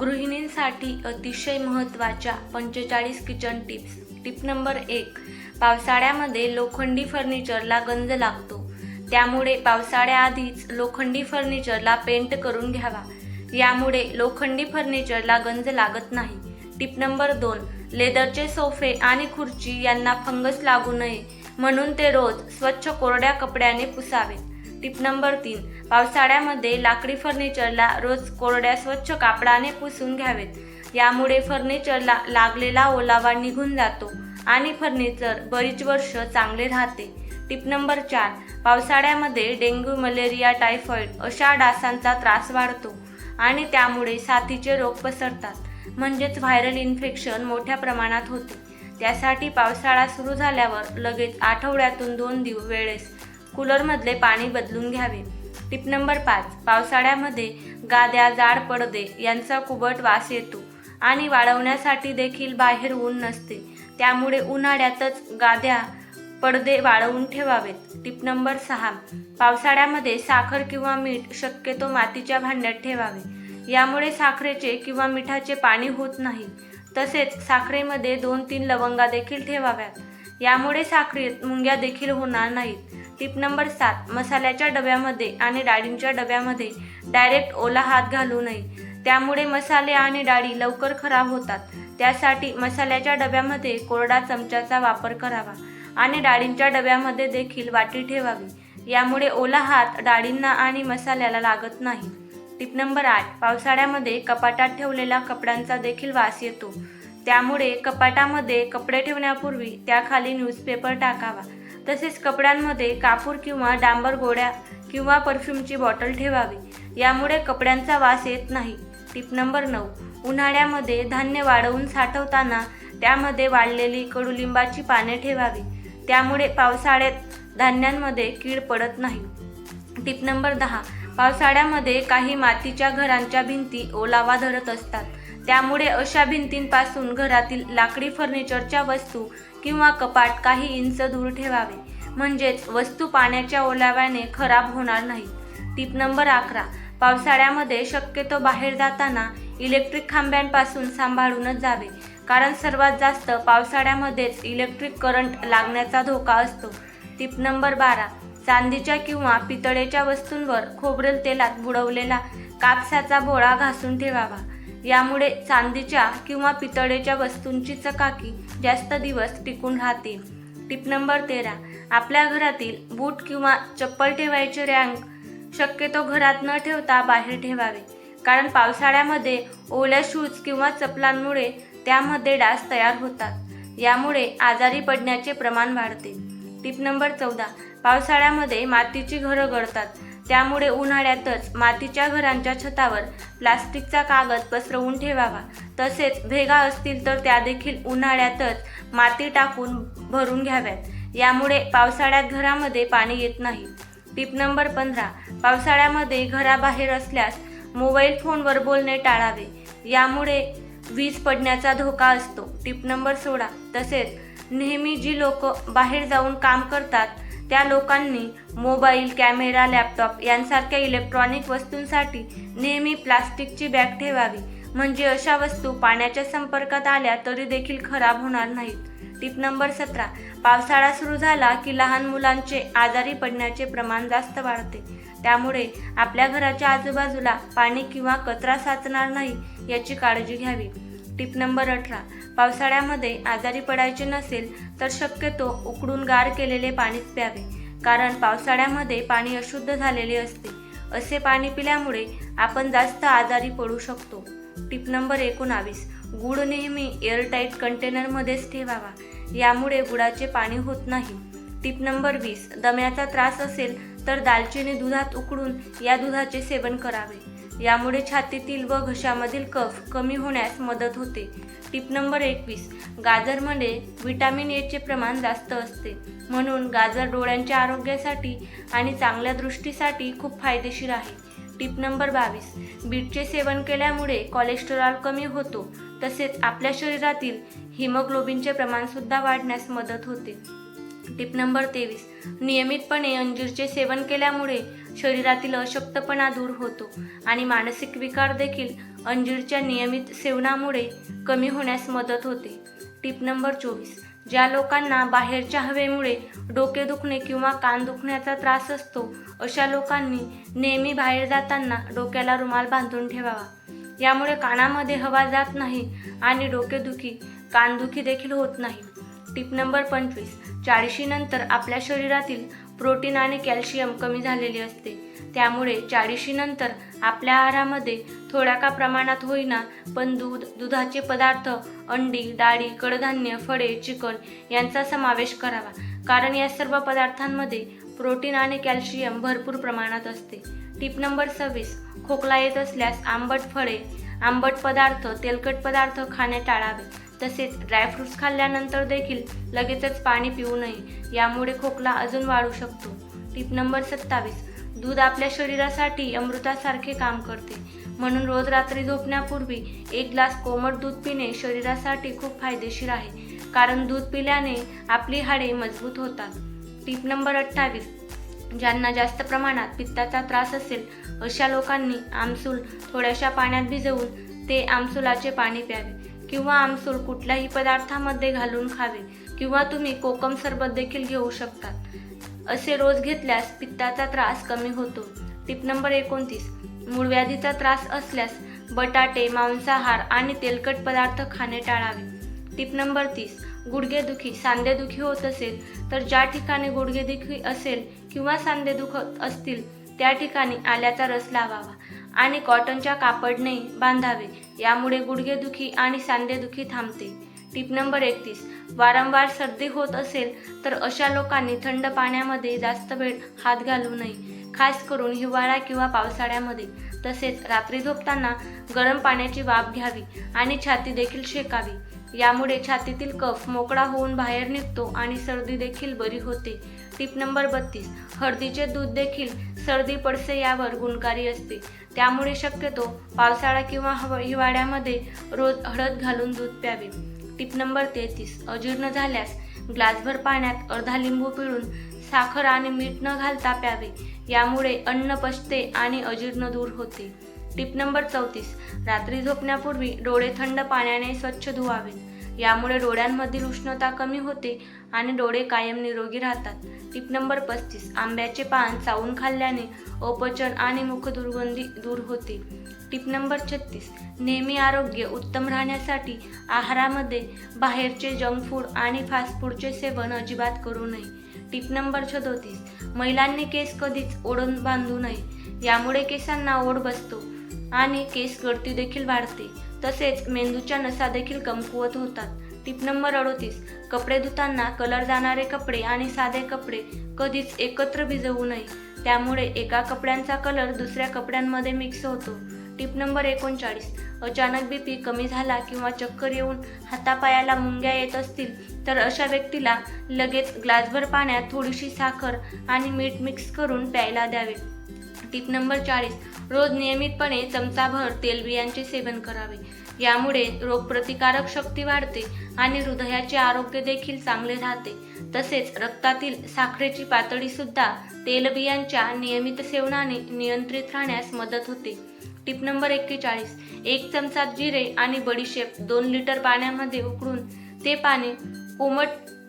गृहिणींसाठी अतिशय महत्त्वाच्या पंचेचाळीस किचन टिप्स. टिप नंबर एक पावसाळ्यामध्ये लोखंडी फर्निचरला गंज लागतो. त्यामुळे पावसाळ्याआधीच लोखंडी फर्निचरला पेंट करून घ्यावा. यामुळे लोखंडी फर्निचरला गंज लागत नाही. टिप नंबर दोन लेदरचे सोफे आणि खुर्ची यांना फंगस लागू नये. म्हणून ते रोज स्वच्छ कोरड्या कपड्याने पुसावेत. टिप नंबर तीन. पावसाळ्यामध्ये लाकडी फर्निचरला रोज कोरड्या स्वच्छ कापडाने पुसून घ्यावेत. यामुळे फर्निचरला लागलेला ओलावा निघून जातो आणि फर्निचर बरीच वर्ष चांगले राहते. टिप नंबर चार. पावसाळ्यामध्ये डेंग्यू मलेरिया टायफॉईड अशा डासांचा त्रास वाढतो आणि त्यामुळे साथीचे रोग पसरतात. म्हणजेच व्हायरल इन्फेक्शन मोठ्या प्रमाणात होते. त्यासाठी पावसाळा सुरू झाल्यावर लगेच आठवड्यातून दोन दिव वेळेस कूलरमधले पाणी बदलून घ्यावे. टिप नंबर पाच पावसाळ्यामध्ये गाद्या जाड पडदे यांचा कुबट वास येतो आणि वाळवण्यासाठी देखील बाहेर ऊन नसते. त्यामुळे उन्हाळ्यातच गाद्या पडदे वाळवून ठेवावेत. टिप नंबर सहा पावसाळ्यामध्ये साखर किंवा मीठ शक्यतो मातीच्या भांड्यात ठेवावे. यामुळे साखरेचे किंवा मिठाचे पाणी होत नाही. तसेच साखरेमध्ये दोन तीन लवंगा देखील ठेवाव्यात. यामुळे साखरेत मुंग्या देखील होणार नाहीत. टिप नंबर सात मसाल्याच्या डब्यामध्ये आणि डाळींच्या डब्यामध्ये डायरेक्ट ओला हात घालू नये. त्यामुळे मसाले आणि डाळी लवकर खराब होतात. त्यासाठी मसाल्याच्या डब्यामध्ये कोरडा चमच्याचा वापर करावा आणि डाळींच्या डब्यामध्ये देखील वाटी ठेवावी. यामुळे ओला हात डाळींना आणि मसाल्याला लागत नाही. टिप नंबर आठ पावसाळ्यामध्ये कपाटात ठेवलेल्या कपड्यांचा देखील वास येतो. त्यामुळे कपाटामध्ये कपडे ठेवण्यापूर्वी त्याखाली न्यूजपेपर टाकावा. तसेच कपड्यांमध्ये कापूर किंवा डांबर गोळ्या किंवा परफ्यूमची बॉटल ठेवावी. यामुळे कपड्यांचा वास येत नाही. टिप नंबर नऊ. उन्हाळ्यामध्ये धान्य वाढवून साठवताना त्यामध्ये वाढलेली कडुलिंबाची पाने ठेवावी. त्यामुळे पावसाळ्यात धान्यांमध्ये कीड पडत नाही. टिप नंबर दहा. पावसाळ्यामध्ये काही मातीच्या घरांच्या भिंती ओलावा धरत असतात. त्यामुळे अशा भिंतींपासून घरातील लाकडी फर्निचरच्या वस्तू किंवा कपाट काही इंच दूर ठेवावे. म्हणजेच वस्तू पाण्याच्या ओलाव्याने खराब होणार नाही. टिप नंबर अकरा. पावसाळ्यामध्ये शक्यतो बाहेर जाताना इलेक्ट्रिक खांब्यांपासून सांभाळूनच जावे. कारण सर्वात जास्त पावसाळ्यामध्येच इलेक्ट्रिक करंट लागण्याचा धोका असतो. टिप नंबर बारा. चांदीच्या किंवा पितळेच्या वस्तूंवर खोबरेल तेलात बुडवलेला कापसाचा बोळा घासून ठेवावा. यामुळे चांदीच्या किंवा पितळेच्या वस्तूंची चकाकी जास्त दिवस टिकून राहते टिप नंबर तेरा. आपल्या घरातील बूट किंवा चप्पल ठेवायचे रँक शक्यतो घरात न ठेवता बाहेर ठेवावे. कारण पावसाळ्यामध्ये ओल्या शूज किंवा चपलांमुळे त्यामध्ये डास तयार होतात. यामुळे आजारी पडण्याचे प्रमाण वाढते. टिप नंबर चौदा. पावसाळ्यामध्ये मातीची घरं गळतात. त्यामुळे उन्हाळ्यातच मातीच्या घरांच्या छतावर प्लास्टिकचा कागद पसरवून ठेवावा. तसेच भेगा असतील तर त्या देखील उन्हाळ्यातच माती टाकून भरून घ्याव्यात. यामुळे पावसाळ्यात घरामध्ये पाणी येत नाही. टिप नंबर पंधरा. पावसाळ्यामध्ये घराबाहेर असल्यास मोबाईल फोनवर बोलणे टाळावे. यामुळे वीज पडण्याचा धोका असतो. टिप नंबर सोळा. तसेच नेहमी जी लोक बाहेर जाऊन काम करतात त्या लोकांनी मोबाईल कॅमेरा लॅपटॉप यांसारख्या इलेक्ट्रॉनिक वस्तूंसाठी नेहमी प्लास्टिकची बॅग ठेवावी. म्हणजे अशा वस्तू पाण्याच्या संपर्कात आल्या तरी देखील खराब होणार नाहीत. टिप नंबर सतरा. पावसाळा सुरू झाला की लहान मुलांचे आजारी पडण्याचे प्रमाण जास्त वाढते. त्यामुळे आपल्या घराच्या आजूबाजूला पाणी किंवा कचरा साचणार नाही याची काळजी घ्यावी. टिप नंबर अठरा. पावसाळ्यामध्ये आजारी पडायचे नसेल तर शक्यतो उकडून गार केलेले पाणीच प्यावे. कारण पावसाळ्यामध्ये पाणी अशुद्ध झालेले असते. असे पाणी पिल्यामुळे आपण जास्त आजारी पडू शकतो. टिप नंबर एकोणावीस. गुड नेहमी एअरटाईट कंटेनरमध्येच ठेवावा. यामुळे गुडाचे पाणी होत नाही. टिप नंबर वीस. दम्याचा त्रास असेल तर दालचिनी दुधात उकडून या दुधाचे सेवन करावे. यामुळे छातीतील व घशामधील कफ कमी होण्यास मदत होते. टिप नंबर एकवीस. गाजरमध्ये विटॅमिन एचे प्रमाण जास्त असते. म्हणून गाजर डोळ्यांच्या आरोग्यासाठी आणि चांगल्या दृष्टीसाठी खूप फायदेशीर आहे. टिप नंबर बावीस. बीटचे सेवन केल्यामुळे कोलेस्टेरॉल कमी होतो. तसेच आपल्या शरीरातील हिमोग्लोबिनचे प्रमाणसुद्धा वाढण्यास मदत होते. टिप नंबर तेवीस. नियमितपणे अंजीरचे सेवन केल्यामुळे शरीरातील अशक्तपणा दूर होतो आणि मानसिक विकार देखील अंजीरच्या नियमित सेवनामुळे कमी होण्यास मदत होते. टिप नंबर चोवीस. ज्या लोकांना बाहेरच्या हवेमुळे डोके दुखणे किंवा कान दुखण्याचा त्रास असतो अशा लोकांनी नेहमी बाहेर जाताना डोक्याला रुमाल बांधून ठेवावा. यामुळे कानामध्ये हवा जात नाही आणि डोकेदुखी कानदुखी देखील होत नाही. टिप नंबर पंचवीस. चाळीशीनंतर आपल्या शरीरातील प्रोटीन आणि कॅल्शियम कमी झालेले असते. त्यामुळे चाळीशीनंतर आपल्या आहारामध्ये थोड्या का प्रमाणात होईना पण दूध दुधाचे पदार्थ अंडी डाळी कडधान्य फळे चिकन यांचा समावेश करावा. कारण या सर्व पदार्थांमध्ये प्रोटीन आणि कॅल्शियम भरपूर प्रमाणात असते. टिप नंबर सव्वीस. खोकला येत असल्यास आंबट फळे आंबट पदार्थ तेलकट पदार्थ खाणे टाळावे. तसेच ड्रायफ्रूट्स खाल्ल्यानंतर देखील लगेचच पाणी पिऊ नये. यामुळे खोकला अजून वाढू शकतो. टिप नंबर सत्तावीस. दूध आपल्या शरीरासाठी अमृतासारखे काम करते. म्हणून रोज रात्री झोपण्यापूर्वी एक ग्लास कोमट दूध पिणे शरीरासाठी खूप फायदेशीर आहे. कारण दूध पिल्याने आपली हाडे मजबूत होतात. टीप नंबर अठ्ठावीस. ज्यांना जास्त प्रमाणात पित्ताचा त्रास असेल अशा लोकांनी आमसूल थोड्याशा पाण्यात भिजवून ते आमसुलाचे पाणी प्यावे. किंवा आमसूल कुठल्याही पदार्थामध्ये घालून खावे किंवा तुम्ही कोकम सरबत देखील घेऊ शकतात. असे रोज घेतल्यास पित्ताचा त्रास कमी होतो. टिप नंबर एकोणतीस. मूळव्याधीचा त्रास असल्यास बटाटे मांसाहार आणि तेलकट पदार्थ खाणे टाळावे. टिप नंबर तीस. गुडघेदुखी सांधेदुखी होत असेल तर ज्या ठिकाणी गुडघेदुखी असेल किंवा सांधे दुखत असतील त्या ठिकाणी आल्याचा रस लावावा. आणि कॉटनच्या कापडने बांधावे. यामुळे गुडघेदुखी आणि सांधेदुखी थांबते. टिप नंबर एकतीस. वारंवार सर्दी होत असेल तर अशा लोकांनी थंड पाण्यामध्ये जास्त वेळ हात घालू नये. खास करून हिवाळा किंवा पावसाळ्यामध्ये. तसेच रात्री झोपताना गरम पाण्याची वाफ घ्यावी आणि छाती देखील शेकावी. यामुळे छातीतील कफ मोकळा होऊन बाहेर निघतो आणि सर्दी देखील बरी होते. टिप नंबर बत्तीस. हळदीचे दूध देखील सर्दी पडसे यावर गुणकारी असते. त्यामुळे शक्यतो पावसाळा किंवा हव हिवाळ्यामध्ये रोज हळद घालून दूध प्यावे. टिप नंबर तेहतीस. अजीर्ण झाल्यास ग्लासभर पाण्यात अर्धा लिंबू पिळून साखर आणि मीठ न घालता प्यावे. यामुळे अन्न पचते आणि अजीर्ण दूर होते. टिप नंबर चौतीस. रात्री झोपण्यापूर्वी डोळे थंड पाण्याने स्वच्छ धुवावेत यामुळे डोळ्यांमधील उष्णता कमी होते आणि डोळे कायम निरोगी राहतात. टिप नंबर पस्तीस. आंब्याचे पान चावून खाल्ल्याने अपचन आणि मुखदुर्गंधी दूर होते. टिप नंबर छत्तीस. नेहमी आरोग्य उत्तम राहण्यासाठी आहारामध्ये बाहेरचे जंक फूड आणि फास्ट फूडचे सेवन अजिबात करू नये. टिप नंबर सदोतीस महिलांनी केस कधीच ओढून बांधू नये. यामुळे केसांना ओढ बसतो आणि केस गळती देखील वाढते. तसेच मेंदूच्या नसा देखील कमकुवत होतात. टिप नंबर अडोतीस. कपडे धुताना कलर जाणारे कपडे आणि साधे कपडे कधीच एकत्र भिजवू नये. त्यामुळे एका कपड्यांचा कलर दुसऱ्या कपड्यांमध्ये मिक्स होतो. टिप नंबर एकोणचाळीस. अचानक बीपी कमी झाला किंवा चक्कर येऊन हातापायाला मुंग्या येत असतील तर अशा व्यक्तीला लगेच ग्लासभर पाण्यात थोडीशी साखर आणि मीठ मिक्स करून प्यायला द्यावे. टिप नंबर चाळीस. रोज नियमितपणे चमचाभर तेलबियांचे सेवन करावे. यामुळे रोगप्रतिकारक शक्ती वाढते आणि हृदयाचे आरोग्य देखील चांगले राहते. तसेच रक्तातील साखरेची पातळी सुद्धा तेलबियांच्या नियमित सेवनाने नियंत्रित राहण्यास मदत होते. टिप नंबर एक्केचाळीस. एक चमचा जिरे आणि बडीशेप दोन लिटर पाण्यामध्ये उकळून ते पाणी कोमट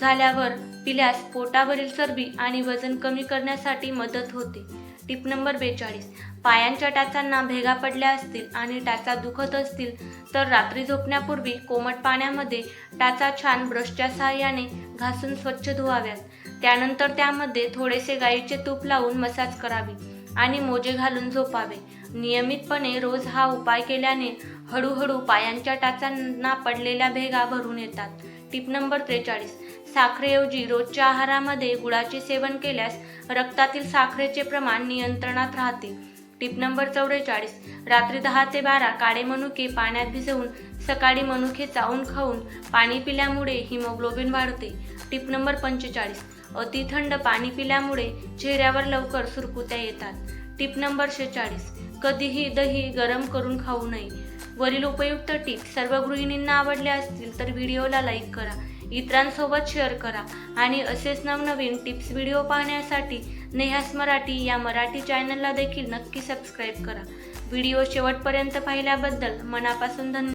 झाल्यावर पिल्यास पोटावरील चरबी आणि वजन कमी करण्यासाठी मदत होते. टिप नंबर बेचाळीस. पायांच्या टाचांना भेगा पडल्या असतील आणि टाचा दुखत असतील तर रात्री झोपण्यापूर्वी कोमट पाण्यामध्ये टाचा छान ब्रशच्या सहाय्याने घासून स्वच्छ धुवाव्यात. त्यानंतर त्यामध्ये थोडेसे गाईचे तूप लावून मसाज करावी आणि मोजे घालून झोपावे. नियमितपणे रोज हा उपाय केल्याने हळूहळू पायांच्या टाचांना पडलेल्या भेगा भरून येतात. टिप नंबर त्रेचाळीस. साखरेऐवजी रोजच्या आहारामध्ये गुळाचे सेवन केल्यास रक्तातील साखरेचे प्रमाण नियंत्रणात राहते. टिप नंबर चौवेचाळीस. रात्री दहा ते बारा काळे मनुके पाण्यात भिजवून सकाळी मनुके चावून खाऊन पाणी पिल्यामुळे हिमोग्लोबिन वाढते. टिप नंबर पंचेचाळीस. अति थंड पाणी पिल्यामुळे चेहऱ्यावर लवकर सुरकुत्या येतात. टिप नंबर शेचाळीस. कधीही दही गरम करून खाऊ नये. वरील उपयुक्त टिप सर्व गृहिणींना आवडल्या असतील तर व्हिडिओला लाईक करा. इतरांसोबत शेअर करा. आणि असेच नवनवीन टिप्स व्हिडिओ पाहण्यासाठी नेहास मराठी या मराठी चॅनलला देखील नक्की सबस्क्राईब करा. व्हिडिओ शेवटपर्यंत पाहिल्याबद्दल मनापासून धन्यवाद.